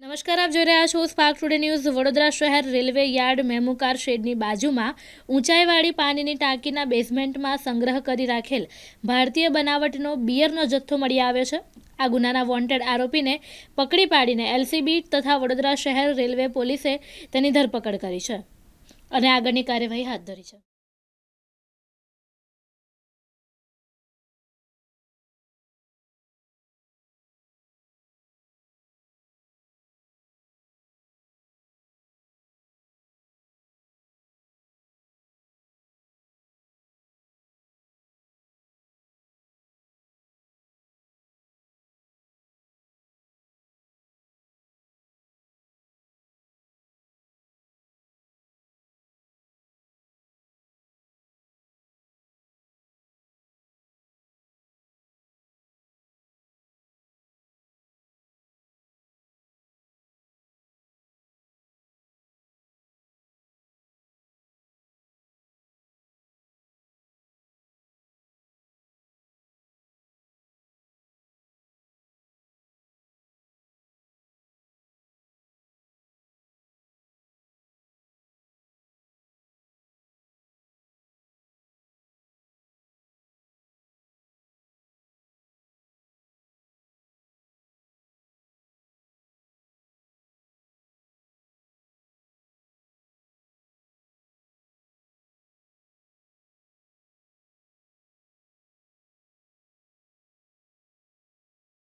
નમસ્કાર, આપ જોઈ રહ્યા છો સ્પાર્ક ટુડે ન્યૂઝ વડોદરા શહેર રેલવે યાર્ડ મેમુકાર શેડની બાજુમાં ઊંચાઈવાળી પાણીની ટાંકીના બેઝમેન્ટમાં સંગ્રહ કરી રાખેલ ભારતીય બનાવટનો બિયરનો જથ્થો મળી આવ્યો છે. આ ગુનાના વોન્ટેડ આરોપીને પકડી પાડીને એલસીબી તથા વડોદરા શહેર રેલવે પોલીસે તેની ધરપકડ કરી છે અને આગળની કાર્યવાહી હાથ ધરી છે.